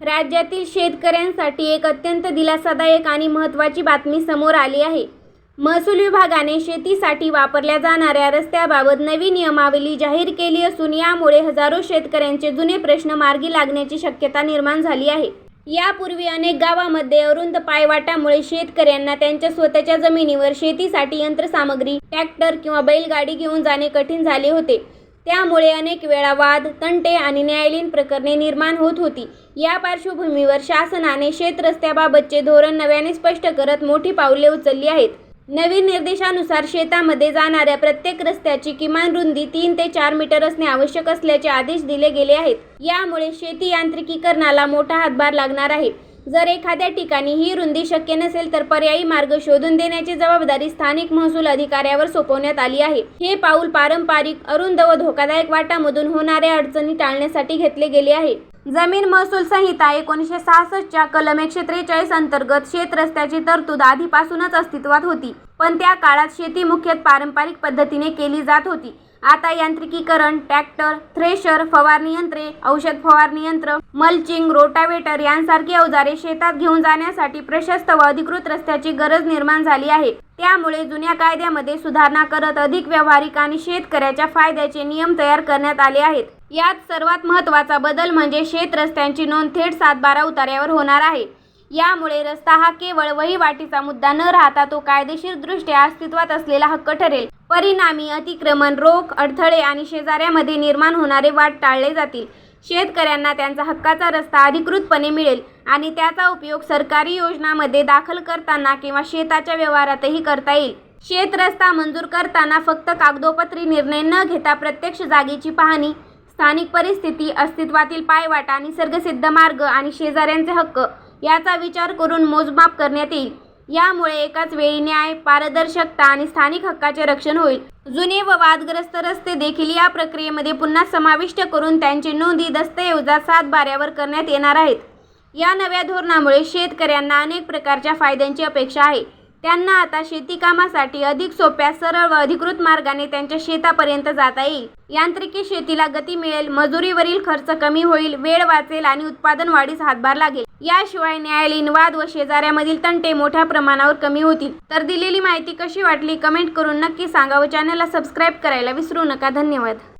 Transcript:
राज्यातील शेतकऱ्यांसाठी एक अत्यंत दिलासादायक आणि महत्त्वाची बातमी समोर आली आहे. महसूल विभागाने शेतीसाठी वापरल्या जाणाऱ्या रस्त्याबाबत नवी नियमावली जाहीर केली असून यामुळे हजारो शेतकऱ्यांचे जुने प्रश्न मार्गी लागण्याची शक्यता निर्माण झाली आहे. यापूर्वी अनेक गावामध्ये अरुंद पायवाटामुळे शेतकऱ्यांना त्यांच्या स्वतःच्या जमिनीवर शेतीसाठी यंत्रसामग्री ट्रॅक्टर किंवा बैलगाडी घेऊन जाणे कठीण झाले होते. त्यामुळे अनेक वेळा वाद तंटे आणि न्यायालयीन प्रकरणे निर्माण होत होती. या पार्श्वभूमीवर शासनाने शेतरस्त्याबाबतचे धोरण नव्याने स्पष्ट करत मोठी पावले उचलली आहेत. नवीन निर्देशानुसार शेतामध्ये जाणाऱ्या प्रत्येक रस्त्याची किमान रुंदी तीन ते चार मीटर असणे आवश्यक असल्याचे आदेश दिले गेले आहेत. यामुळे शेती यांत्रिकीकरणाला मोठा हातभार लागणार आहे. जर एखाद्या ठिकाणी ही रुंदी शक्य नसेल तर पर्यायी मार्ग शोधून देण्याची जबाबदारी स्थानिक महसूल अधिकाऱ्यावर सोपवण्यात आली आहे. हे पाऊल पारंपरिक अरुंद व धोकादायक वाटामधून होणाऱ्या अडचणी टाळण्यासाठी घेतले गेले आहे. जमीन महसूल संहिता एकोणीसशे सहासष्टच्या कलम एकशे त्रेचाळीस अंतर्गत शेत रस्त्याची तरतूद आधीपासूनच अस्तित्वात होती. पण त्या काळात शेती मुख्यतः पारंपरिक पद्धतीने केली जात होती. आता यांत्रिकीकरण ट्रॅक्टर थ्रेशर फवारणी यंत्रे औषध फवारणी यंत्र मल्चिंग रोटावेटर यांसारखी अवजारे शेतात घेऊन जाण्यासाठी प्रशस्त व अधिकृत रस्त्याची गरज निर्माण झाली आहे. त्यामुळे जुन्या कायद्यामध्ये सुधारणा करत अधिक व्यावहारिक आणि शेतकऱ्याच्या फायद्याचे नियम तयार करण्यात आले आहेत. यात सर्वात महत्त्वाचा बदल म्हणजे शेत रस्त्यांची नोंद थेट सातबारा उतार्यावर होणार आहे. यामुळे रस्ता हा केवळ वहिवाटीचा मुद्दा न राहता तो कायदेशीरदृष्ट्या अस्तित्वात असलेला हक्क ठरेल. परिणामी अतिक्रमण रोख अडथळे आणि शेजाऱ्यामध्ये निर्माण होणारे वाद टाळले जातील. शेतकऱ्यांना त्यांचा हक्काचा रस्ता अधिकृतपणे मिळेल आणि त्याचा उपयोग सरकारी योजनामध्ये दाखल करताना किंवा शेताच्या व्यवहारातही करता येईल. शेत रस्ता मंजूर करताना फक्त कागदोपत्री निर्णय न घेता प्रत्यक्ष जागेची पाहणी स्थानिक परिस्थिती अस्तित्वातील पायवाटा निसर्गसिद्ध मार्ग आणि शेजाऱ्यांचे हक्क याचा विचार करून मोजमाप करण्यात येईल. यामुळे एकाच वेळी न्याय पारदर्शकता आणि स्थानिक हक्काचे रक्षण होईल. जुने व वादग्रस्त रस्ते देखील या प्रक्रियेमध्ये पुन्हा समाविष्ट करून त्यांची नोंदी दस्तऐवजात सातबाऱ्यावर करण्यात येणार आहेत. या नव्या धोरणामुळे शेतकऱ्यांना अनेक प्रकारच्या फायद्यांची अपेक्षा आहे. त्यांना आता शेतीकामासाठी अधिक सोप्या सरळ व अधिकृत मार्गाने त्यांच्या शेतापर्यंत जाता येईल. यांत्रिकी शेतीला गती मिळेल मजुरीवरील खर्च कमी होईल वेळ वाचेल आणि उत्पादन वाढीस हातभार लागेल. याशिवाय न्यायालयीन वाद व शेजाऱ्यामधील तंटे मोठ्या प्रमाणावर कमी होतील. तर दिलेली माहिती कशी वाटली कमेंट करून नक्की सांगा व चॅनलला सबस्क्राईब करायला विसरू नका. धन्यवाद.